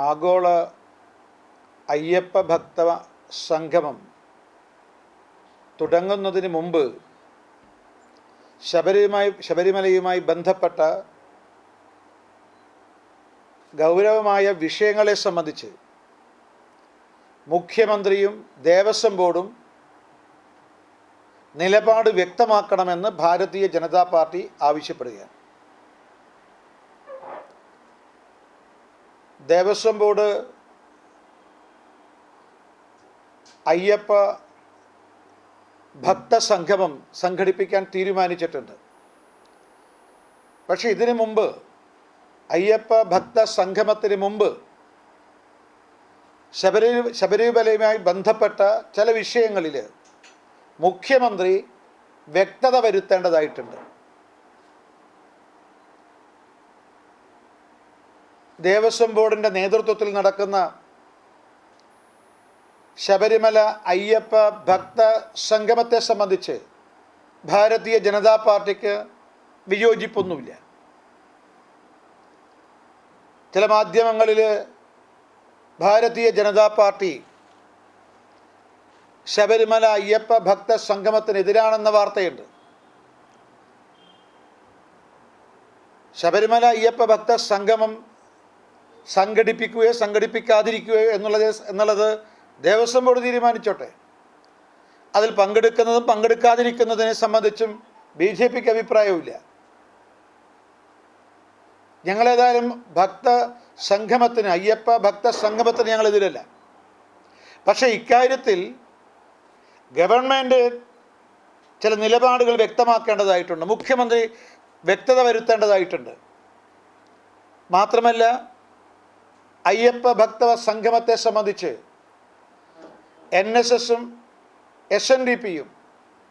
ആഗോള അയ്യപ്പ ഭക്ത സംഗമം തുടങ്ങുന്നതിന് മുമ്പ് ശബരിയുമായി ശബരിമലയുമായി ബന്ധപ്പെട്ട ഗൗരവമായ വിഷയങ്ങളെ സംബന്ധിച്ച് മുഖ്യമന്ത്രിയും ദേവസ്വം ബോർഡും നിലപാട് വ്യക്തമാക്കണമെന്ന് ഭാരതീയ ജനതാ പാർട്ടി ആവശ്യപ്പെടുകയാണ്. ദേവസ്വം ബോർഡ് അയ്യപ്പ ഭക്തസംഗമം സംഘടിപ്പിക്കാൻ തീരുമാനിച്ചിട്ടുണ്ട്. പക്ഷെ ഇതിനു മുമ്പ് അയ്യപ്പ ഭക്ത സംഗമത്തിന് മുമ്പ് ശബരി ശബരിമലയുമായി ബന്ധപ്പെട്ട ചില വിഷയങ്ങളിൽ മുഖ്യമന്ത്രി വ്യക്തത വരുത്തേണ്ടതായിട്ടുണ്ട്. ദേവസ്വം ബോർഡിന്റെ നേതൃത്വത്തിൽ നടക്കുന്ന ശബരിമല അയ്യപ്പ ഭക്ത സംഗമത്തെ സംബന്ധിച്ച് ഭാരതീയ ജനതാ പാർട്ടിക്ക് വിയോജിപ്പൊന്നുമില്ല. ചില മാധ്യമങ്ങളിൽ ഭാരതീയ ജനതാ പാർട്ടി ശബരിമല അയ്യപ്പ ഭക്ത സംഗമത്തിനെതിരാണെന്ന വാർത്തയുണ്ട്. ശബരിമല അയ്യപ്പ ഭക്ത സംഗമം സംഘടിപ്പിക്കുകയോ സംഘടിപ്പിക്കാതിരിക്കുകയോ എന്നുള്ളത് എന്നുള്ളത് ദേവസ്വം ബോർഡ് തീരുമാനിച്ചോട്ടെ. അതിൽ പങ്കെടുക്കുന്നതും പങ്കെടുക്കാതിരിക്കുന്നതിനെ സംബന്ധിച്ചും ബി ജെ പിക്ക് അഭിപ്രായവുമില്ല. ഞങ്ങളേതായാലും ഭക്ത സംഗമത്തിന് അയ്യപ്പ ഭക്ത സംഗമത്തിന് ഞങ്ങൾ എതിരല്ല. പക്ഷേ ഇക്കാര്യത്തിൽ ഗവൺമെന്റ് ചില നിലപാടുകൾ വ്യക്തമാക്കേണ്ടതായിട്ടുണ്ട്. മുഖ്യമന്ത്രി വ്യക്തത വരുത്തേണ്ടതായിട്ടുണ്ട്. മാത്രമല്ല അയ്യപ്പ ഭക്തവ സംഗമത്തെ സംബന്ധിച്ച് എൻ എസ് എസും എസ് എൻ ഡി പിയും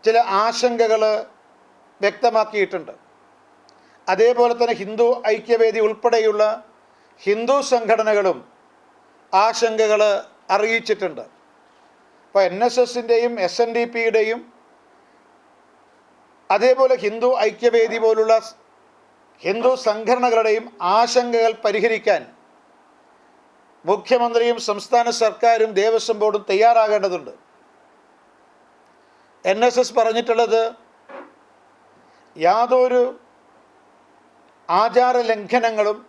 ചില ആശങ്കകൾ വ്യക്തമാക്കിയിട്ടുണ്ട്. അതേപോലെ തന്നെ ഹിന്ദു ഐക്യവേദി ഉൾപ്പെടെയുള്ള ഹിന്ദു സംഘടനകളും ആശങ്കകൾ അറിയിച്ചിട്ടുണ്ട്. അപ്പോൾ എൻ എസ് എസിന്റെയും എസ് എൻ ഡി പിയുടെയും അതേപോലെ ഹിന്ദു ഐക്യവേദി പോലുള്ള ഹിന്ദു സംഘടനകളുടെയും ആശങ്കകൾ പരിഹരിക്കാൻ മുഖ്യമന്ത്രിയും സംസ്ഥാന സർക്കാരും ദേവസ്വം ബോർഡും തയ്യാറാകേണ്ടതുണ്ട്. എൻ എസ് എസ് പറഞ്ഞിട്ടുള്ളത് യാതൊരു ആചാര ലംഘനങ്ങളും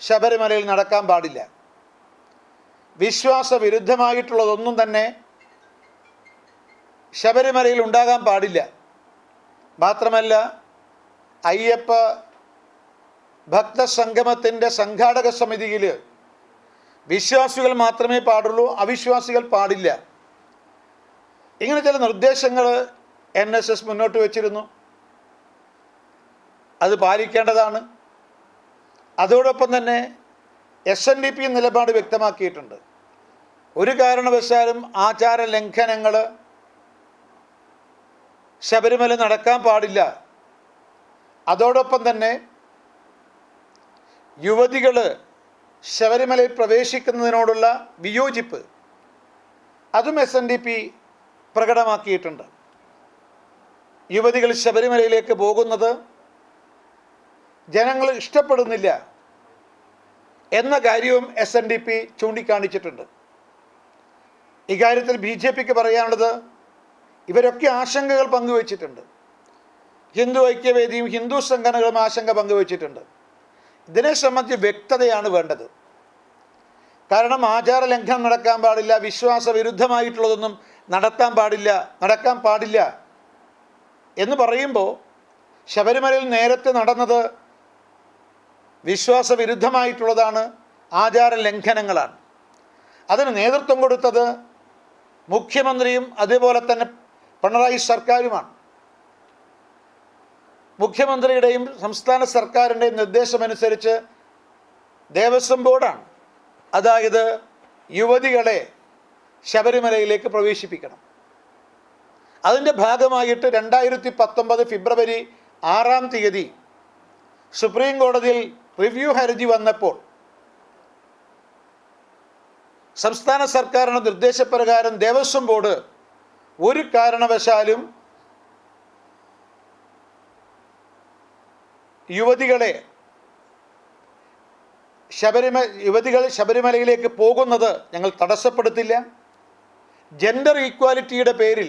ശബരിമലയിൽ നടക്കാൻ പാടില്ല. വിശ്വാസ വിരുദ്ധമായിട്ടുള്ളതൊന്നും തന്നെ ശബരിമലയിൽ ഉണ്ടാകാൻ പാടില്ല. മാത്രമല്ല അയ്യപ്പ ഭക്തസംഗമത്തിന്റെ സംഘാടക സമിതിയിൽ വിശ്വാസികൾ മാത്രമേ പാടുള്ളൂ അവിശ്വാസികൾ പാടില്ല. ഇങ്ങനെ ചില നിർദ്ദേശങ്ങൾ എൻ എസ് എസ് മുന്നോട്ട് വച്ചിരുന്നു. അത് പാലിക്കേണ്ടതാണ്. അതോടൊപ്പം തന്നെ എസ് എൻ ഡി പി നിലപാട് വ്യക്തമാക്കിയിട്ടുണ്ട്. ഒരു കാരണവശാലും ആചാര ലംഘനങ്ങൾ ശബരിമല നടക്കാൻ പാടില്ല. അതോടൊപ്പം തന്നെ യുവതികൾ ശബരിമലയിൽ പ്രവേശിക്കുന്നതിനോടുള്ള വിയോജിപ്പ് അതും എസ് എൻ ഡി പി പ്രകടമാക്കിയിട്ടുണ്ട്. യുവതികൾ ശബരിമലയിലേക്ക് പോകുന്നത് ജനങ്ങൾ ഇഷ്ടപ്പെടുന്നില്ല എന്ന കാര്യവും എസ് എൻ ഡി പി ചൂണ്ടിക്കാണിച്ചിട്ടുണ്ട്. ഇക്കാര്യത്തിൽ ബി ജെ പിക്ക് പറയാനുള്ളത് ഇവരൊക്കെ ആശങ്കകൾ പങ്കുവച്ചിട്ടുണ്ട്. ഹിന്ദു ഐക്യവേദിയും ഹിന്ദു സംഘടനകളും ആശങ്ക പങ്കുവച്ചിട്ടുണ്ട്. ഇതിനെ സംബന്ധിച്ച് വ്യക്തതയാണ് വേണ്ടത്. കാരണം ആചാര ലംഘനം നടക്കാൻ പാടില്ല വിശ്വാസ വിരുദ്ധമായിട്ടുള്ളതൊന്നും നടത്താൻ പാടില്ല നടക്കാൻ പാടില്ല എന്ന് പറയുമ്പോൾ ശബരിമലയിൽ നേരത്തെ നടന്നത് വിശ്വാസ വിരുദ്ധമായിട്ടുള്ളതാണ് ആചാര ലംഘനങ്ങളാണ് അതിന് നേതൃത്വം കൊടുത്തത് മുഖ്യമന്ത്രിയും അതേപോലെ തന്നെ പിണറായി സർക്കാരുമാണ്. മുഖ്യമന്ത്രിയുടെയും സംസ്ഥാന സർക്കാരിന്റെയും നിർദ്ദേശമനുസരിച്ച് ദേവസ്വം ബോർഡാണ്. അതായത് യുവതികളെ ശബരിമലയിലേക്ക് പ്രവേശിപ്പിക്കണം. അതിന്റെ ഭാഗമായിട്ട് രണ്ടായിരത്തി പത്തൊമ്പത് ഫെബ്രുവരി ആറാം തീയതി സുപ്രീം കോടതിയിൽ റിവ്യൂ ഹർജി വന്നപ്പോൾ സംസ്ഥാന സർക്കാരിന്റെ നിർദ്ദേശപ്രകാരം ദേവസ്വം ബോർഡ് ഒരു കാരണവശാലും യുവതികളെ ശബരിമ യുവതികൾ ശബരിമലയിലേക്ക് പോകുന്നത് ഞങ്ങൾ തടസ്സപ്പെടുത്തില്ല. ജെൻഡർ ഈക്വാലിറ്റിയുടെ പേരിൽ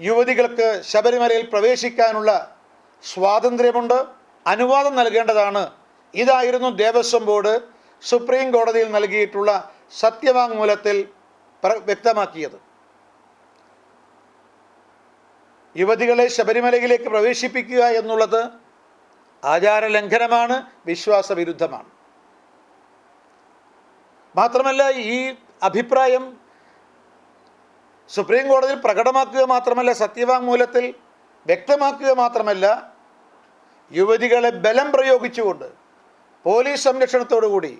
യുവതികൾക്ക് ശബരിമലയിൽ പ്രവേശിക്കാനുള്ള സ്വാതന്ത്ര്യമുണ്ട്. അനുവാദം നൽകേണ്ടതാണ്. ഇതായിരുന്നു ദേവസ്വം ബോർഡ് സുപ്രീം കോടതിയിൽ നൽകിയിട്ടുള്ള സത്യവാങ്മൂലത്തിൽ വ്യക്തമാക്കിയത്. യുവതികളെ ശബരിമലയിലേക്ക് പ്രവേശിപ്പിക്കുക എന്നുള്ളത് ആചാര ലംഘനമാണ് വിശ്വാസവിരുദ്ധമാണ്. മാത്രമല്ല ഈ അഭിപ്രായം സുപ്രീം കോടതിയിൽ പ്രകടമാക്കുക മാത്രമല്ല സത്യവാങ്മൂലത്തിൽ വ്യക്തമാക്കുക മാത്രമല്ല യുവതികളെ ബലം പ്രയോഗിച്ചുകൊണ്ട് പോലീസ് സംരക്ഷണത്തോടുകൂടി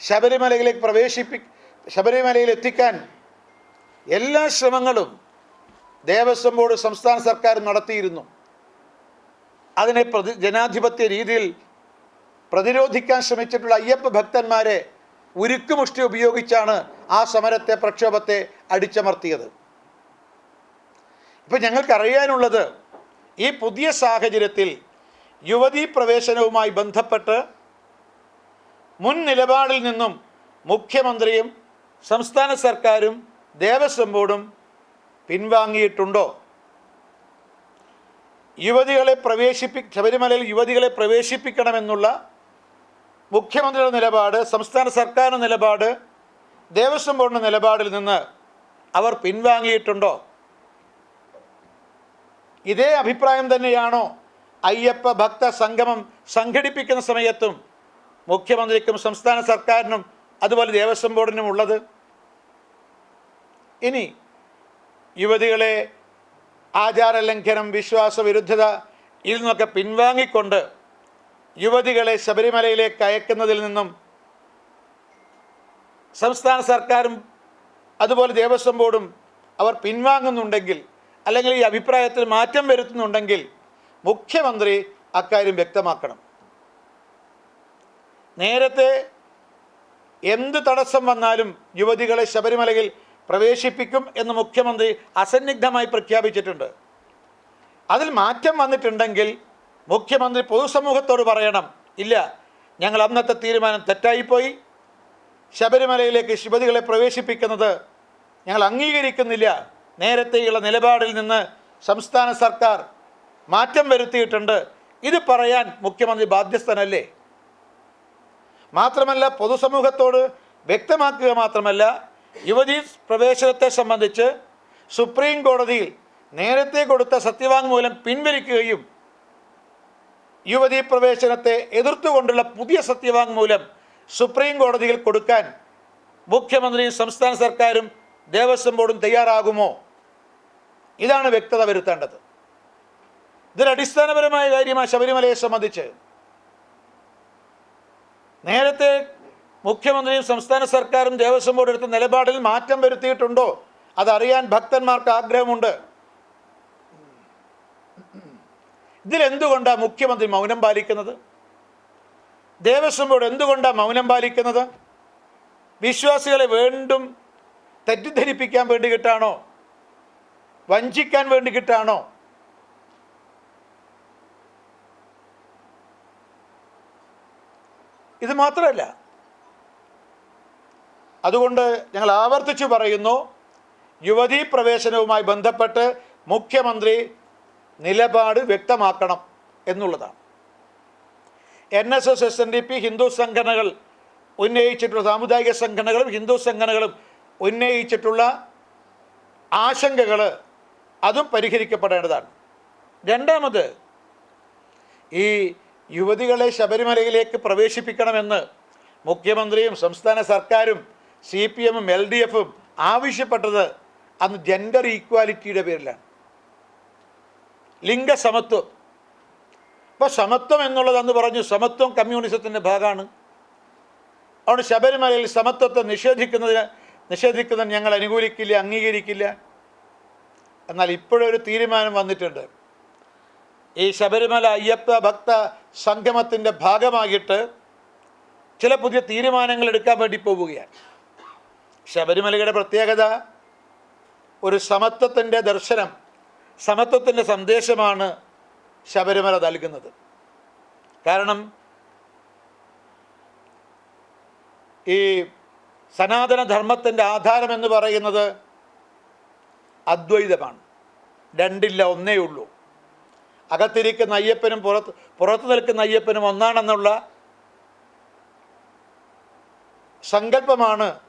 ശബരിമലയിലേക്ക് പ്രവേശിപ്പി ശബരിമലയിൽ എത്തിക്കാൻ എല്ലാ ശ്രമങ്ങളും ദേവസ്വം ബോർഡ് സംസ്ഥാന സർക്കാർ നടത്തിയിരുന്നു. അതിനെ പ്രതി ജനാധിപത്യ രീതിയിൽ പ്രതിരോധിക്കാൻ ശ്രമിച്ചിട്ടുള്ള അയ്യപ്പ ഭക്തന്മാരെ ഉരുക്കുമുഷ്ടി ഉപയോഗിച്ചാണ് ആ സമരത്തെ പ്രക്ഷോഭത്തെ അടിച്ചമർത്തിയത്. ഇപ്പം ഞങ്ങൾക്കറിയാനുള്ളത് ഈ പുതിയ സാഹചര്യത്തിൽ യുവതീ പ്രവേശനവുമായി ബന്ധപ്പെട്ട് മുൻ നിലപാടിൽ നിന്നും മുഖ്യമന്ത്രിയും സംസ്ഥാന സർക്കാരും ദേവസ്വം ബോർഡും പിൻവാങ്ങിയിട്ടുണ്ടോ? യുവതികളെ പ്രവേശിപ്പി ശബരിമലയിൽ യുവതികളെ പ്രവേശിപ്പിക്കണമെന്നുള്ള മുഖ്യമന്ത്രിയുടെ നിലപാട് സംസ്ഥാന സർക്കാരിന്റെ നിലപാട് ദേവസ്വം ബോർഡിന്റെ നിലപാടിൽ നിന്ന് അവർ പിൻവാങ്ങിയിട്ടുണ്ടോ? ഇതേ അഭിപ്രായം തന്നെയാണോ അയ്യപ്പ ഭക്ത സംഗമം സംഘടിപ്പിക്കുന്ന സമയത്തും മുഖ്യമന്ത്രിക്കും സംസ്ഥാന സർക്കാരിനും അതുപോലെ ദേവസ്വം ബോർഡിനും ഉള്ളത്? ഇനി യുവതികളെ ആചാര ലംഘനം വിശ്വാസവിരുദ്ധത ഇതിൽ നിന്നൊക്കെ പിൻവാങ്ങിക്കൊണ്ട് യുവതികളെ ശബരിമലയിലേക്ക് അയക്കുന്നതിൽ നിന്നും സംസ്ഥാന സർക്കാരും അതുപോലെ ദേവസ്വം ബോർഡും അവർ പിൻവാങ്ങുന്നുണ്ടെങ്കിൽ അല്ലെങ്കിൽ ഈ അഭിപ്രായത്തിൽ മാറ്റം വരുത്തുന്നുണ്ടെങ്കിൽ മുഖ്യമന്ത്രി അക്കാര്യം വ്യക്തമാക്കണം. നേരത്തെ എന്ത് തടസ്സം വന്നാലും യുവതികളെ ശബരിമലയിൽ പ്രവേശിപ്പിക്കും എന്ന് മുഖ്യമന്ത്രി അസന്നിഗ്ധമായി പ്രഖ്യാപിച്ചിട്ടുണ്ട്. അതിൽ മാറ്റം വന്നിട്ടുണ്ടെങ്കിൽ മുഖ്യമന്ത്രി പൊതുസമൂഹത്തോട് പറയണം ഇല്ല ഞങ്ങൾ അന്നത്തെ തീരുമാനം തെറ്റായിപ്പോയി. ശബരിമലയിലേക്ക് ശിവതികളെ പ്രവേശിപ്പിക്കുന്നത് ഞങ്ങൾ അംഗീകരിക്കുന്നില്ല. നേരത്തെയുള്ള നിലപാടിൽ നിന്ന് സംസ്ഥാന സർക്കാർ മാറ്റം വരുത്തിയിട്ടുണ്ട്. ഇത് പറയാൻ മുഖ്യമന്ത്രി ബാധ്യസ്ഥനല്ലേ? മാത്രമല്ല പൊതുസമൂഹത്തോട് വ്യക്തമാക്കുക മാത്രമല്ല യുവതീ പ്രവേശനത്തെ സംബന്ധിച്ച് സുപ്രീം കോടതിയിൽ നേരത്തെ കൊടുത്ത സത്യവാങ്മൂലം പിൻവലിക്കുകയും യുവതീ പ്രവേശനത്തെ എതിർത്തുകൊണ്ടുള്ള പുതിയ സത്യവാങ്മൂലം സുപ്രീം കോടതിയിൽ കൊടുക്കാൻ മുഖ്യമന്ത്രിയും സംസ്ഥാന സർക്കാരും ദേവസ്വം ബോർഡും തയ്യാറാകുമോ? ഇതാണ് വ്യക്തത വരുത്തേണ്ടത്. ഇതൊരു അടിസ്ഥാനപരമായ കാര്യമാണ് ശബരിമലയെ സംബന്ധിച്ച്. നേരത്തെ മുഖ്യമന്ത്രിയും സംസ്ഥാന സർക്കാരും ദേവസ്വം ബോർഡ് എടുത്ത നിലപാടിൽ മാറ്റം വരുത്തിയിട്ടുണ്ടോ? അതറിയാൻ ഭക്തന്മാർക്ക് ആഗ്രഹമുണ്ട്. ഇതിലെന്തുകൊണ്ടാണ് മുഖ്യമന്ത്രി മൗനം പാലിക്കുന്നത്? ദേവസ്വം ബോർഡ് എന്തുകൊണ്ടാണ് മൗനം പാലിക്കുന്നത്? വിശ്വാസികളെ വീണ്ടും തെറ്റിദ്ധരിപ്പിക്കാൻ വേണ്ടി കിട്ടാണോ? വഞ്ചിക്കാൻ വേണ്ടി കിട്ടാണോ? ഇത് മാത്രമല്ല അതുകൊണ്ട് ഞങ്ങൾ ആവർത്തിച്ചു പറയുന്നു യുവതീ പ്രവേശനവുമായി ബന്ധപ്പെട്ട് മുഖ്യമന്ത്രി നിലപാട് വ്യക്തമാക്കണം എന്നുള്ളതാണ്. N S S S N D P Hindu സംഘടനകൾ ഉന്നയിച്ചിട്ടുള്ള സാമുദായിക സംഘടനകളും ഹിന്ദു സംഘടനകളും ഉന്നയിച്ചിട്ടുള്ള ആശങ്കകൾ അതും പരിഹരിക്കപ്പെടേണ്ടതാണ്. രണ്ടാമത് ഈ യുവതികളെ ശബരിമലയിലേക്ക് പ്രവേശിപ്പിക്കണമെന്ന് മുഖ്യമന്ത്രിയും സംസ്ഥാന സർക്കാരും സി പി എമ്മും എൽ ഡി എഫും ആവശ്യപ്പെട്ടത് അന്ന് ജെൻഡർ ഈക്വാലിറ്റിയുടെ പേരിലാണ്. ലിംഗസമത്വം. ഇപ്പോൾ സമത്വം എന്നുള്ളത് അന്ന് പറഞ്ഞു സമത്വം കമ്മ്യൂണിസത്തിന്റെ ഭാഗമാണ്. അതുകൊണ്ട് ശബരിമലയിൽ സമത്വത്തെ നിഷേധിക്കുന്നതിന് നിഷേധിക്കുന്നതിന് ഞങ്ങൾ അനുകൂലിക്കില്ല അംഗീകരിക്കില്ല. എന്നാൽ ഇപ്പോഴൊരു തീരുമാനം വന്നിട്ടുണ്ട്. ഈ ശബരിമല അയ്യപ്പ ഭക്ത സംഗമത്തിന്റെ ഭാഗമായിട്ട് ചില പുതിയ തീരുമാനങ്ങൾ എടുക്കാൻ വേണ്ടി പോവുകയാണ്. ശബരിമലയുടെ പ്രത്യേകത ഒരു സമത്വത്തിന്റെ ദർശനം സമത്വത്തിന്റെ സന്ദേശമാണ് ശബരിമല നൽകുന്നത്. കാരണം ഈ സനാതനധർമ്മത്തിന്റെ ആധാരം എന്ന് പറയുന്നത് അദ്വൈതമാണ്. രണ്ടില്ല ഒന്നേ ഉള്ളൂ. അകത്തിരിക്കുന്ന അയ്യപ്പനും പുറത്ത് പുറത്ത് നിൽക്കുന്ന അയ്യപ്പനും ഒന്നാണെന്നുള്ള സങ്കല്പമാണ്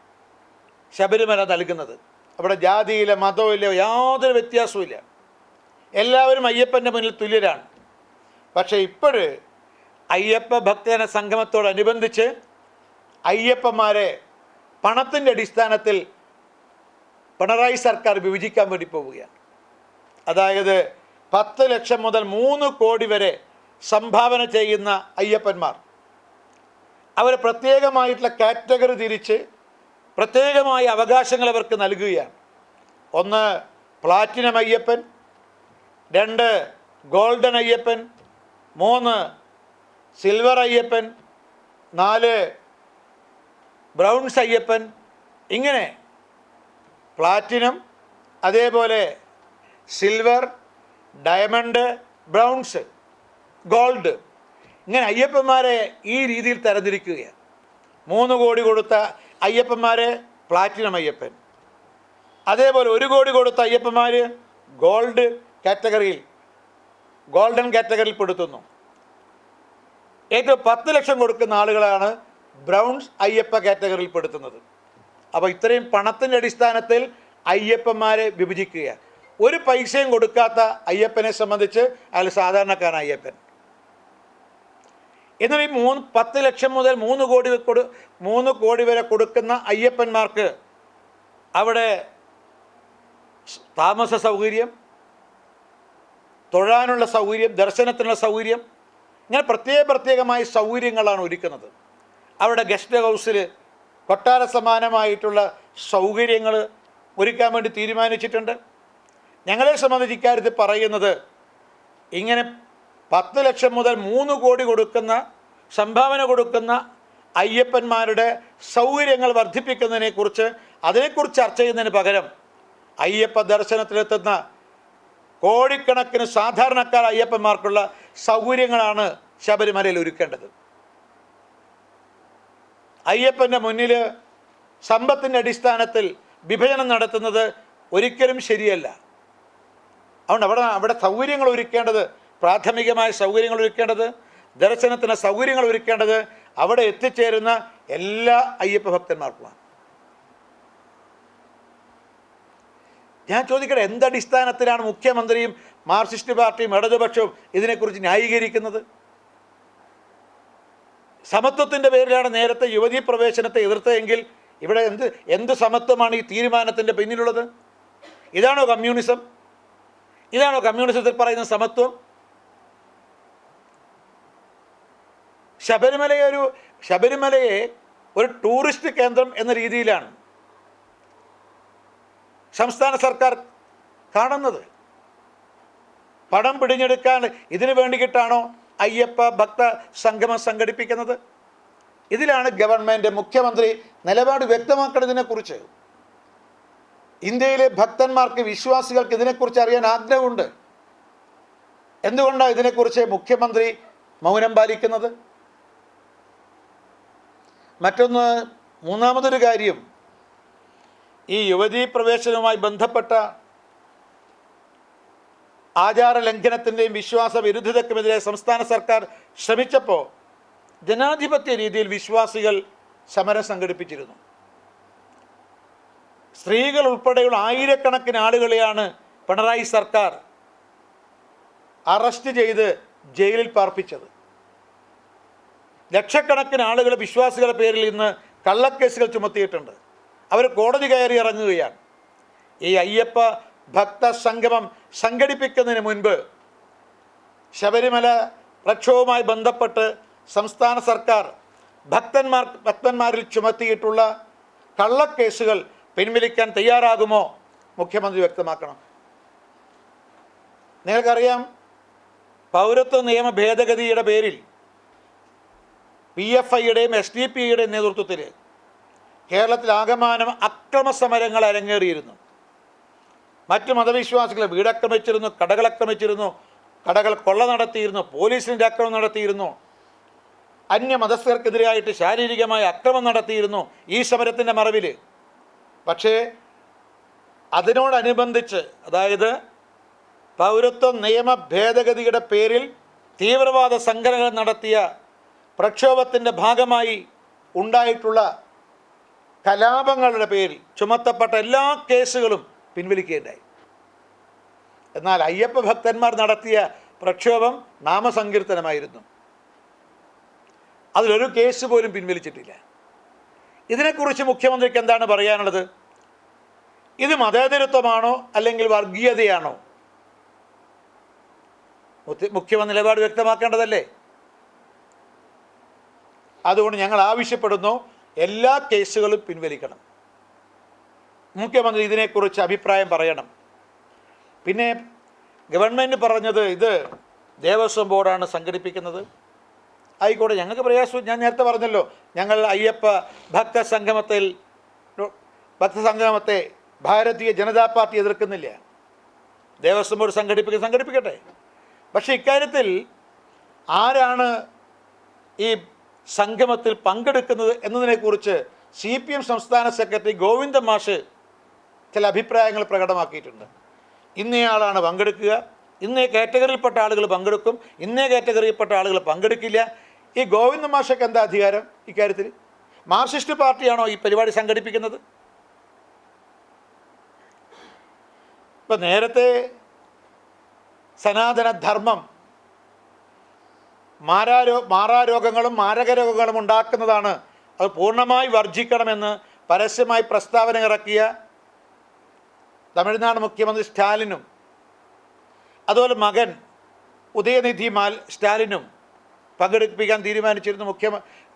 ശബരിമല നൽകുന്നത്. അവിടെ ജാതിയില്ല മതമില്ല യാതൊരു വ്യത്യാസവുമില്ല. എല്ലാവരും അയ്യപ്പന്റെ മുന്നിൽ തുല്യരാണ്. പക്ഷേ ഇപ്പോഴ് അയ്യപ്പ ഭക്തജന സംഗമത്തോടനുബന്ധിച്ച് അയ്യപ്പന്മാരെ പണത്തിന്റെ അടിസ്ഥാനത്തിൽ പിണറായി സർക്കാർ വിഭജിക്കാൻ വേണ്ടി പോവുകയാണ്. അതായത് പത്ത് ലക്ഷം മുതൽ മൂന്ന് കോടി വരെ സംഭാവന ചെയ്യുന്ന അയ്യപ്പന്മാർ. അവർ പ്രത്യേകമായിട്ടുള്ള കാറ്റഗറി തിരിച്ച് പ്രത്യേകമായ അവകാശങ്ങൾ അവർക്ക് നൽകുകയാണ്. ഒന്ന് പ്ലാറ്റിനം അയ്യപ്പൻ. രണ്ട് ഗോൾഡൻ അയ്യപ്പൻ. മൂന്ന് സിൽവർ അയ്യപ്പൻ. നാല് ബ്രൗൺസ് അയ്യപ്പൻ. ഇങ്ങനെ പ്ലാറ്റിനം അതേപോലെ സിൽവർ ഡയമണ്ട് ബ്രൗൺസ് ഗോൾഡ്. ഇങ്ങനെ അയ്യപ്പന്മാരെ ഈ രീതിയിൽ തരംതിരിക്കുകയാണ്. മൂന്ന് കോടി കൊടുത്ത അയ്യപ്പന്മാരെ പ്ലാറ്റിനം അയ്യപ്പൻ. അതേപോലെ ഒരു കോടി കൊടുത്ത അയ്യപ്പന്മാർ ഗോൾഡ് കാറ്റഗറിയിൽ ഗോൾഡൻ കാറ്റഗറിയിൽ പെടുത്തുന്നു. ഏറ്റവും പത്ത് ലക്ഷം കൊടുക്കുന്ന ആളുകളാണ് ബ്രൗൺസ് അയ്യപ്പ കാറ്റഗറിയിൽ പെടുത്തുന്നത്. അപ്പോൾ ഇത്രയും പണത്തിന്റെ അടിസ്ഥാനത്തിൽ അയ്യപ്പന്മാരെ വിഭജിക്കുക ഒരു പൈസയും കൊടുക്കാത്ത അയ്യപ്പനെ സംബന്ധിച്ച് അയാൾ സാധാരണക്കാരൻ അയ്യപ്പൻ. എന്നാൽ ഈ മൂന്ന് പത്ത് ലക്ഷം മുതൽ മൂന്ന് കോടി കൊടു മൂന്ന് കോടി വരെ കൊടുക്കുന്ന അയ്യപ്പന്മാർക്ക് അവിടെ താമസ സൗകര്യം തൊഴാനുള്ള സൗകര്യം ദർശനത്തിനുള്ള സൗകര്യം ഇങ്ങനെ പ്രത്യേക പ്രത്യേകമായ സൗകര്യങ്ങളാണ് ഒരുക്കുന്നത്. അവിടെ ഗസ്റ്റ് ഹൗസിൽ കൊട്ടാര സമാനമായിട്ടുള്ള സൗകര്യങ്ങൾ ഒരുക്കാൻ വേണ്ടി തീരുമാനിച്ചിട്ടുണ്ട്. ഞങ്ങളെ സംബന്ധിച്ച് ഇക്കാര്യത്തിൽ പറയുന്നത് ഇങ്ങനെ പത്ത് ലക്ഷം മുതൽ മൂന്ന് കോടി കൊടുക്കുന്ന സംഭാവന കൊടുക്കുന്ന അയ്യപ്പന്മാരുടെ സൗകര്യങ്ങൾ വർദ്ധിപ്പിക്കുന്നതിനെക്കുറിച്ച് അതിനെക്കുറിച്ച് ചർച്ച ചെയ്യുന്നതിന് പകരം അയ്യപ്പ ദർശനത്തിലെത്തുന്ന കോടിക്കണക്കിന് സാധാരണക്കാർ അയ്യപ്പന്മാർക്കുള്ള സൗകര്യങ്ങളാണ് ശബരിമലയിൽ ഒരുക്കേണ്ടത്. അയ്യപ്പന്റെ മുന്നിൽ സമ്പത്തിന്റെ അടിസ്ഥാനത്തിൽ വിഭജനം നടത്തുന്നത് ഒരിക്കലും ശരിയല്ല. അതുകൊണ്ട് അവിടെ അവിടെ സൗകര്യങ്ങൾ ഒരുക്കേണ്ടത് പ്രാഥമികമായ സൗകര്യങ്ങൾ ഒരുക്കേണ്ടത് ദർശനത്തിന് സൗകര്യങ്ങൾ ഒരുക്കേണ്ടത് അവിടെ എത്തിച്ചേരുന്ന എല്ലാ അയ്യപ്പ ഭക്തന്മാർക്കുമാണ്. ഞാൻ ചോദിക്കട്ടെ എന്തടിസ്ഥാനത്തിലാണ് മുഖ്യമന്ത്രിയും മാർക്സിസ്റ്റ് പാർട്ടിയും ഇടതുപക്ഷവും ഇതിനെക്കുറിച്ച് ന്യായീകരിക്കുന്നത്? സമത്വത്തിന്റെ പേരിലാണ് നേരത്തെ യുവതീ പ്രവേശനത്തെ എതിർത്തതെങ്കിൽ ഇവിടെ എന്ത് എന്ത് സമത്വമാണ് ഈ തീരുമാനത്തിന്റെ പിന്നിലുള്ളത്? ഇതാണോ കമ്മ്യൂണിസം? ഇതാണോ കമ്മ്യൂണിസത്തിൽ പറയുന്ന സമത്വം? ശബരിമലയെ ഒരു ശബരിമലയെ ഒരു ടൂറിസ്റ്റ് കേന്ദ്രം എന്ന രീതിയിലാണ് സംസ്ഥാന സർക്കാർ കാണുന്നത്. പണം പിടിഞ്ഞെടുക്കാൻ ഇതിനു വേണ്ടിയിട്ടാണോ അയ്യപ്പ ഭക്ത സംഗമം സംഘടിപ്പിക്കുന്നത്? ഇതിലാണ് ഗവൺമെന്റ് മുഖ്യമന്ത്രി നിലപാട് വ്യക്തമാക്കുന്നതിനെക്കുറിച്ച്. ഇന്ത്യയിലെ ഭക്തന്മാർക്ക് വിശ്വാസികൾക്ക് ഇതിനെക്കുറിച്ച് അറിയാൻ ആഗ്രഹമുണ്ട്. എന്തുകൊണ്ടാണ് ഇതിനെക്കുറിച്ച് മുഖ്യമന്ത്രി മൗനം പാലിക്കുന്നത്? മറ്റൊന്ന് മൂന്നാമതൊരു കാര്യം. ഈ യുവതീ പ്രവേശനവുമായി ബന്ധപ്പെട്ട ആചാര ലംഘനത്തിന്റെയും വിശ്വാസ വിരുദ്ധതയ്ക്കുമെതിരെ സംസ്ഥാന സർക്കാർ ശ്രമിച്ചപ്പോൾ ജനാധിപത്യ രീതിയിൽ വിശ്വാസികൾ സമരം സംഘടിപ്പിച്ചിരുന്നു. സ്ത്രീകൾ ഉൾപ്പെടെയുള്ള ആയിരക്കണക്കിന് ആളുകളെയാണ് പിണറായി സർക്കാർ അറസ്റ്റ് ചെയ്ത് ജയിലിൽ പാർപ്പിച്ചത്. ലക്ഷക്കണക്കിന് ആളുകൾ വിശ്വാസികളുടെ പേരിൽ ഇന്ന് കള്ളക്കേസുകൾ ചുമത്തിയിട്ടുണ്ട്. അവർ കോടതി കയറി ഇറങ്ങുകയാണ്. ഈ അയ്യപ്പ ഭക്ത സംഗമം സംഘടിപ്പിക്കുന്നതിന് മുൻപ് ശബരിമല പ്രക്ഷോഭവുമായി ബന്ധപ്പെട്ട് സംസ്ഥാന സർക്കാർ ഭക്തന്മാർ ഭക്തന്മാരിൽ ചുമത്തിയിട്ടുള്ള കള്ളക്കേസുകൾ പിൻവലിക്കാൻ തയ്യാറാകുമോ മുഖ്യമന്ത്രി വ്യക്തമാക്കണം. നിങ്ങൾക്കറിയാം പൗരത്വ നിയമ ഭേദഗതിയുടെ പേരിൽ പി എഫ് ഐയുടെയും എസ് ഡി പി യുടെയും നേതൃത്വത്തിൽ കേരളത്തിൽ ആകമാനം അക്രമ സമരങ്ങൾ അരങ്ങേറിയിരുന്നു. മറ്റ് മതവിശ്വാസികളെ വീടാക്രമിച്ചിരുന്നു കടകൾ ആക്രമിച്ചിരുന്നു കടകൾ കൊള്ള നടത്തിയിരുന്നു പോലീസിന്റെ ആക്രമണം നടത്തിയിരുന്നു. അന്യമതസ്ഥർക്കെതിരായിട്ട് ശാരീരികമായ അക്രമം നടത്തിയിരുന്നു ഈ സമരത്തിന്റെ മറവിൽ പക്ഷേ അതിനോടനുബന്ധിച്ച് അതായത് പൗരത്വ നിയമ ഭേദഗതിയുടെ പേരിൽ തീവ്രവാദ സംഘടനകൾ നടത്തിയ പ്രക്ഷോഭത്തിന്റെ ഭാഗമായി ഉണ്ടായിട്ടുള്ള കലാപങ്ങളുടെ പേരിൽ ചുമത്തപ്പെട്ട എല്ലാ കേസുകളും പിൻവലിക്കുകയുണ്ടായി. എന്നാൽ അയ്യപ്പ ഭക്തന്മാർ നടത്തിയ പ്രക്ഷോഭം നാമസങ്കീർത്തനമായിരുന്നു. അതിലൊരു കേസ് പോലും പിൻവലിച്ചിട്ടില്ല. ഇതിനെക്കുറിച്ച് മുഖ്യമന്ത്രിക്ക് എന്താണ് പറയാനുള്ളത്? ഇത് മതേതരത്വമാണോ അല്ലെങ്കിൽ വർഗീയതയാണോ? മുഖ്യ- മുഖ്യമന്ത്രി നിലപാട് വ്യക്തമാക്കേണ്ടതല്ലേ? അതുകൊണ്ട് ഞങ്ങൾ ആവശ്യപ്പെടുന്നു എല്ലാ കേസുകളും പിൻവലിക്കണം. മുഖ്യമന്ത്രി ഇതിനെക്കുറിച്ച് അഭിപ്രായം പറയണം. പിന്നെ ഗവൺമെന്റ് പറഞ്ഞത് ഇത് ദേവസ്വം ബോർഡാണ് സംഘടിപ്പിക്കുന്നത്. ആയിക്കോട്ടെ ഞങ്ങൾക്ക് പ്രയാസം ഞാൻ നേരത്തെ പറഞ്ഞല്ലോ ഞങ്ങൾ അയ്യപ്പ ഭക്ത ഭക്തസംഗമത്തെ ഭാരതീയ ജനതാ പാർട്ടി എതിർക്കുന്നില്ല. ദേവസ്വം ബോർഡ് സംഘടിപ്പിക്കുക സംഘടിപ്പിക്കട്ടെ. പക്ഷേ ഇക്കാര്യത്തിൽ ആരാണ് ഈ സംഗമത്തിൽ പങ്കെടുക്കുന്നത് എന്നതിനെക്കുറിച്ച് സി പി എം സംസ്ഥാന സെക്രട്ടറി ഗോവിന്ദ മാഷ് ചില അഭിപ്രായങ്ങൾ പ്രകടമാക്കിയിട്ടുണ്ട്. ഇന്നയാളാണ് പങ്കെടുക്കുക. ഇന്നേ കാറ്റഗറിയിൽപ്പെട്ട ആളുകൾ പങ്കെടുക്കും. ഇന്നേ കാറ്റഗറിയിൽപ്പെട്ട ആളുകൾ പങ്കെടുക്കില്ല. ഈ ഗോവിന്ദ മാഷയ്ക്ക് എന്താ അധികാരം ഇക്കാര്യത്തിൽ? മാർക്സിസ്റ്റ് പാർട്ടിയാണോ ഈ പരിപാടി സംഘടിപ്പിക്കുന്നത്? ഇപ്പം നേരത്തെ സനാതന ധർമ്മം മാരാരോ മാറാരോഗങ്ങളും മാരക രോഗങ്ങളും ഉണ്ടാക്കുന്നതാണ്. അത് പൂർണമായി വർജിക്കണമെന്ന് പരസ്യമായി പ്രസ്താവന ഇറക്കിയ തമിഴ്നാട് മുഖ്യമന്ത്രി സ്റ്റാലിനും അതുപോലെ മകൻ ഉദയനിധി മാൽ സ്റ്റാലിനും പങ്കെടുപ്പിക്കാൻ തീരുമാനിച്ചിരുന്നു മുഖ്യ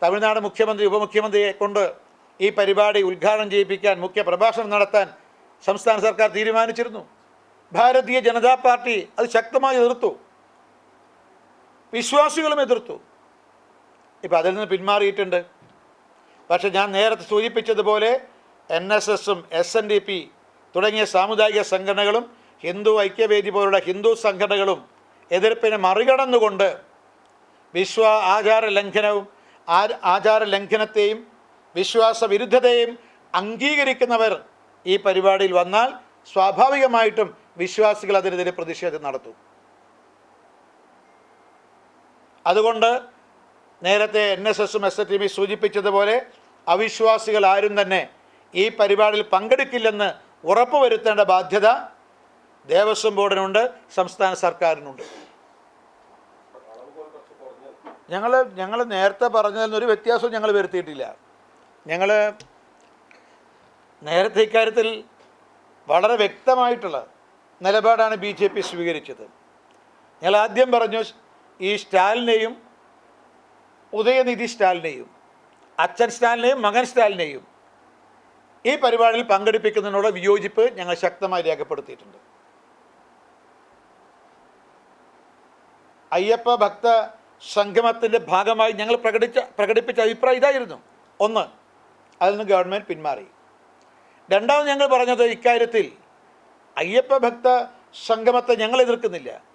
തമിഴ്നാട് മുഖ്യമന്ത്രി ഉപമുഖ്യമന്ത്രിയെ കൊണ്ട് ഈ പരിപാടി ഉദ്ഘാടനം ചെയ്യിപ്പിക്കാൻ മുഖ്യ പ്രഭാഷണം നടത്താൻ സംസ്ഥാന സർക്കാർ തീരുമാനിച്ചിരുന്നു. ഭാരതീയ ജനതാ പാർട്ടി അത് ശക്തമായി എതിർത്തു. വിശ്വാസികളും എതിർത്തു. ഇപ്പം അതിൽ നിന്ന് പിന്മാറിയിട്ടുണ്ട്. പക്ഷെ ഞാൻ നേരത്തെ സൂചിപ്പിച്ചതുപോലെ എൻ എസ് എസും എസ് എൻ ഡി പി തുടങ്ങിയ സാമുദായിക സംഘടനകളും ഹിന്ദു ഐക്യവേദി പോലുള്ള ഹിന്ദു സംഘടനകളും എതിർപ്പിനെ മറികടന്നുകൊണ്ട് വിശ്വ ആചാര ലംഘനവും ആചാര ലംഘനത്തെയും വിശ്വാസ വിരുദ്ധതയും അംഗീകരിക്കുന്നവർ ഈ പരിപാടിയിൽ വന്നാൽ സ്വാഭാവികമായിട്ടും വിശ്വാസികൾ അതിനെതിരെ പ്രതിഷേധം നടത്തും. അതുകൊണ്ട് നേരത്തെ എൻ എസ് എസും എസ് എ ടി സൂചിപ്പിച്ചതുപോലെ അവിശ്വാസികൾ ആരും തന്നെ ഈ പരിപാടിയിൽ പങ്കെടുക്കില്ലെന്ന് ഉറപ്പുവരുത്തേണ്ട ബാധ്യത ദേവസ്വം ബോർഡിനുണ്ട് സംസ്ഥാന സർക്കാരിനുണ്ട്. ഞങ്ങൾ ഞങ്ങൾ നേരത്തെ പറഞ്ഞതിൽ നിന്നൊരു വ്യത്യാസവും ഞങ്ങൾ വരുത്തിയിട്ടില്ല. ഞങ്ങൾ നേരത്തെ ഇക്കാര്യത്തിൽ വളരെ വ്യക്തമായിട്ടുള്ള നിലപാടാണ് ബി ജെ പി സ്വീകരിച്ചത്. ഞങ്ങൾ ആദ്യം പറഞ്ഞു ഈ സ്റ്റാലിനെയും ഉദയനിധി സ്റ്റാലിനെയും അച്ഛൻ സ്റ്റാലിനെയും മകൻ സ്റ്റാലിനെയും ഈ പരിപാടിയിൽ പങ്കെടുപ്പിക്കുന്നതിനുള്ള വിയോജിപ്പ് ഞങ്ങൾ ശക്തമായി രേഖപ്പെടുത്തിയിട്ടുണ്ട്. അയ്യപ്പ ഭക്ത സംഗമത്തിന്റെ ഭാഗമായി ഞങ്ങൾ പ്രകടിച്ച പ്രകടിപ്പിച്ച അഭിപ്രായം ഇതായിരുന്നു. ഒന്ന് അതിൽ നിന്ന് ഗവൺമെന്റ് പിന്മാറി. രണ്ടാമത് ഞങ്ങൾ പറഞ്ഞത് ഇക്കാര്യത്തിൽ അയ്യപ്പ ഭക്ത സംഗമത്തെ ഞങ്ങൾ എതിർക്കുന്നില്ല.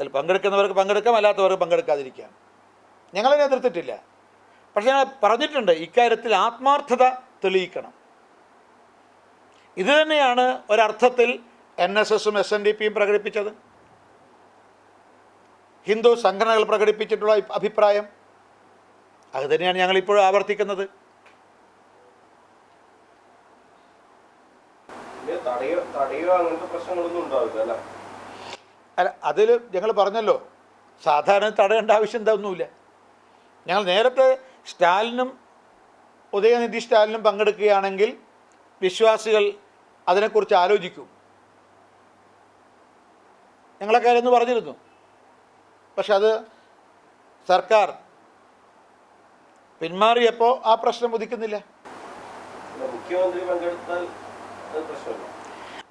അതിൽ പങ്കെടുക്കുന്നവർക്ക് പങ്കെടുക്കാം അല്ലാത്തവർക്ക് പങ്കെടുക്കാതിരിക്കാം. ഞങ്ങളതിനെ എതിർത്തിട്ടില്ല. പക്ഷേ ഞങ്ങൾ പറഞ്ഞിട്ടുണ്ട് ഇക്കാര്യത്തിൽ ആത്മാർത്ഥത തെളിയിക്കണം. ഇത് തന്നെയാണ് ഒരർത്ഥത്തിൽ എൻ എസ് എസും എസ് എൻ ഡി പിയും പ്രകടിപ്പിച്ചത്. ഹിന്ദു സംഘടനകൾ പ്രകടിപ്പിച്ചിട്ടുള്ള അഭിപ്രായം. അത് തന്നെയാണ് ഞങ്ങളിപ്പോഴും ആവർത്തിക്കുന്നത്. തടയോ അങ്ങനത്തെ പ്രശ്നങ്ങളൊന്നും ഉണ്ടാവില്ല അല്ലേ? അല്ല അതിൽ ഞങ്ങൾ പറഞ്ഞല്ലോ സാധാരണ തടയേണ്ട ആവശ്യം എന്താ ഒന്നുമില്ല ഞങ്ങൾ നേരത്തെ സ്റ്റാലിനും ഉദയനിധി സ്റ്റാലിനും പങ്കെടുക്കുകയാണെങ്കിൽ വിശ്വാസികൾ അതിനെക്കുറിച്ച് ആലോചിക്കും. ഞങ്ങളൊക്കെ ഒന്ന് പറഞ്ഞിരുന്നു. പക്ഷെ അത് സർക്കാർ പിന്മാറിയപ്പോൾ ആ പ്രശ്നം ഉദിക്കുന്നില്ല. മുഖ്യമന്ത്രി പങ്കെടുത്താൽ പ്രശ്നമില്ല.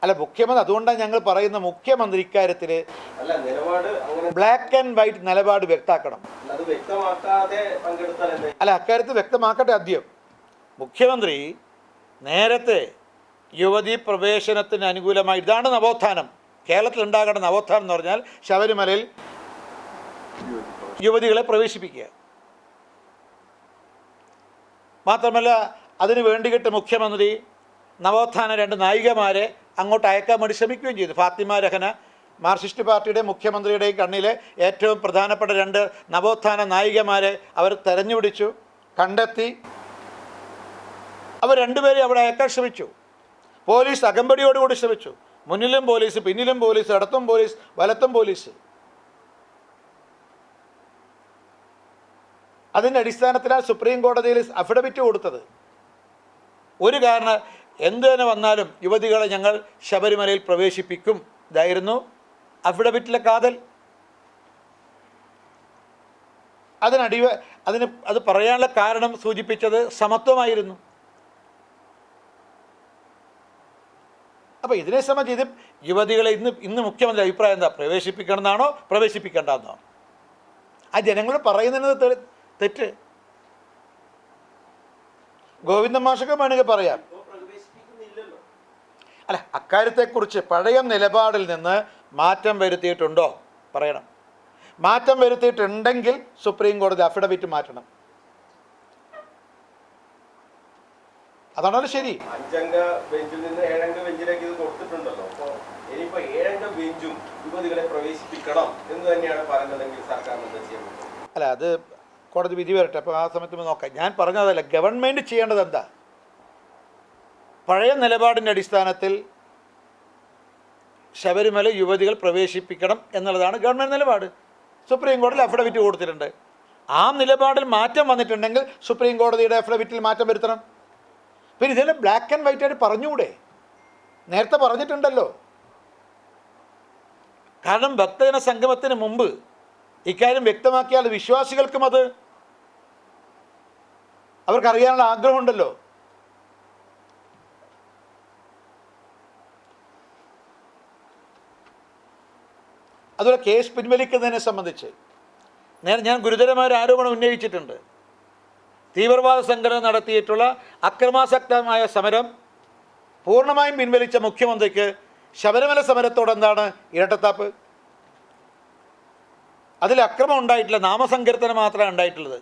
അല്ല മുഖ്യമന്ത്രി അതുകൊണ്ടാണ് ഞങ്ങൾ പറയുന്ന മുഖ്യമന്ത്രി ഇക്കാര്യത്തിൽ ബ്ലാക്ക് ആൻഡ് വൈറ്റ് നിലപാട് വ്യക്താക്കണം അല്ല അക്കാര്യത്തിൽ വ്യക്തമാക്കട്ടെ ആദ്യം. മുഖ്യമന്ത്രി നേരത്തെ യുവതി പ്രവേശനത്തിന് അനുകൂലമായി ഇതാണ് നവോത്ഥാനം. കേരളത്തിൽ ഉണ്ടാകേണ്ട നവോത്ഥാനം എന്ന് പറഞ്ഞാൽ ശബരിമലയിൽ യുവതികളെ പ്രവേശിപ്പിക്കുക. മാത്രമല്ല അതിന് വേണ്ടിയിട്ട് മുഖ്യമന്ത്രി നവോത്ഥാന രണ്ട് നായികമാരെ അങ്ങോട്ട് അയക്കാൻ വേണ്ടി ശ്രമിക്കുകയും ചെയ്തു. ഫാത്തിമ രഹന മാർക്സിസ്റ്റ് പാർട്ടിയുടെ മുഖ്യമന്ത്രിയുടെയും കണ്ണിലെ ഏറ്റവും പ്രധാനപ്പെട്ട രണ്ട് നവോത്ഥാന നായികമാരെ അവർ തെരഞ്ഞുപിടിച്ചു കണ്ടെത്തി. അവർ രണ്ടുപേരെയും അവിടെ അയക്കാൻ ശ്രമിച്ചു. പോലീസ് അകമ്പടിയോടുകൂടി ശ്രമിച്ചു. മുന്നിലും പോലീസ് പിന്നിലും പോലീസ് ഇടത്തും പോലീസ് വലത്തും പോലീസ്. അതിന്റെ അടിസ്ഥാനത്തിലാണ് സുപ്രീം കോടതിയിൽ അഫിഡവിറ്റ് കൊടുത്തത്. ഒരു കാരണം എന്ത് തന്നെ വന്നാലും യുവതികളെ ഞങ്ങൾ ശബരിമലയിൽ പ്രവേശിപ്പിക്കും. ഇതായിരുന്നു അഫിഡവിറ്റിലെ കാതൽ. അതിനടിവ അതിന് അത് പറയാനുള്ള കാരണം സൂചിപ്പിച്ചത് സമത്വമായിരുന്നു. അപ്പോൾ ഇതിനെ സംബന്ധിച്ച് ഇത് യുവതികളെ ഇന്ന് ഇന്ന് മുഖ്യമന്ത്രി അഭിപ്രായം എന്താ? പ്രവേശിപ്പിക്കണമെന്നാണോ? പ്രവേശിപ്പിക്കേണ്ടെന്നോ ആ ജനങ്ങൾ പറയുന്നത് തെറ്റ്. ഗോവിന്ദ മാഷൊക്കെ വേണമെങ്കിൽ പറയാം. അല്ല അക്കാര്യത്തെക്കുറിച്ച് പഴയ നിലപാടിൽ നിന്ന് മാറ്റം വരുത്തിയിട്ടുണ്ടോ? പറയണം. മാറ്റം വരുത്തിയിട്ടുണ്ടെങ്കിൽ സുപ്രീം കോടതി അഫിഡവിറ്റ് മാറ്റണം. അതാണല്ലോ ശരി. അഞ്ചംഗ ബെഞ്ചിൽ നിന്ന് ഏഴംഗ ബെഞ്ചിലേക്ക് ഇത് കൊടുത്തിട്ടുണ്ടല്ലോ. അപ്പൊ ഇനിയിപ്പോ ഏഴംഗ ബെഞ്ചും യുവതികളെ പ്രവേശിപ്പിക്കണം എന്ന് തന്നെയാണ് പറഞ്ഞതെങ്കിൽ സർക്കാർ അല്ല അത് കോടതി വിധി വരട്ടെ. അപ്പോൾ ആ സമയത്ത് നോക്കാം. ഞാൻ പറഞ്ഞതല്ല ഗവൺമെന്റ് ചെയ്യേണ്ടത് എന്താ? പഴയ നിലപാടിന്റെ അടിസ്ഥാനത്തിൽ ശബരിമല യുവതികൾ പ്രവേശിപ്പിക്കണം എന്നുള്ളതാണ് ഗവൺമെന്റ് നിലപാട്. സുപ്രീം കോടതിയിൽ അഫിഡവിറ്റ് കൊടുത്തിട്ടുണ്ട്. ആ നിലപാടിൽ മാറ്റം വന്നിട്ടുണ്ടെങ്കിൽ സുപ്രീം കോടതിയുടെ അഫിഡവിറ്റിൽ മാറ്റം വരുത്തണം. പിന്നെ ഇതിൽ ബ്ലാക്ക് ആൻഡ് വൈറ്റ് ആയിട്ട് പറഞ്ഞുകൂടെ? നേരത്തെ പറഞ്ഞിട്ടുണ്ടല്ലോ. കാരണം ഭക്തജന സംഗമത്തിന് മുമ്പ് ഇക്കാര്യം വ്യക്തമാക്കിയാൽ വിശ്വാസികൾക്കും അത് അവർക്കറിയാനുള്ള ആഗ്രഹമുണ്ടല്ലോ. അതുപോലെ കേസ് പിൻവലിക്കുന്നതിനെ സംബന്ധിച്ച് നേരെ ഞാൻ ഗുരുതരമായ ഒരു ആരോപണം ഉന്നയിച്ചിട്ടുണ്ട്. തീവ്രവാദ സംഘടന നടത്തിയിട്ടുള്ള അക്രമാസക്തമായ സമരം പൂർണമായും പിൻവലിച്ച മുഖ്യമന്ത്രിക്ക് ശബരിമല സമരത്തോടെന്താണ് ഇരട്ടത്താപ്പ്? അതിൽ അക്രമം ഉണ്ടായിട്ടില്ല നാമസങ്കീർത്തനം മാത്രമേ ഉണ്ടായിട്ടുള്ളത്.